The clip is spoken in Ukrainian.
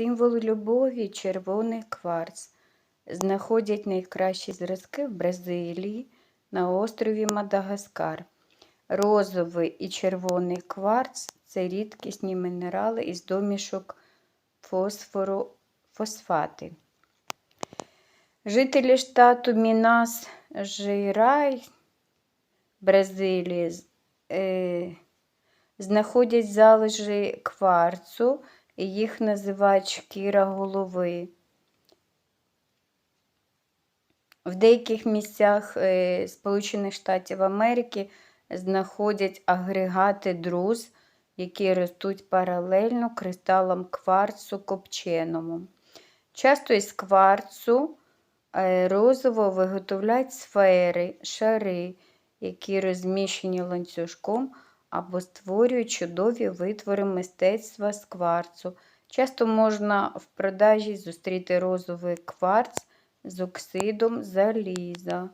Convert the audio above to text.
Символ любові червоний кварц. Знаходять найкращі зразки в Бразилії на острові Мадагаскар. Розовий і червоний кварц це рідкісні мінерали із домішок фосфору фосфати. Жителі штату Мінас Жирай Бразилії е, знаходять залежі кварцу, їх називають шкіра голови. В деяких місцях е, Сполучених Штатів Америки знаходять агрегати друз, які ростуть паралельно кристалам кварцу копченому. Часто із кварцу е, розово виготовляють сфери, шари, які розміщені ланцюжком або створює чудові витвори мистецтва з кварцу. Часто можна в продажі зустріти розовий кварц з оксидом заліза.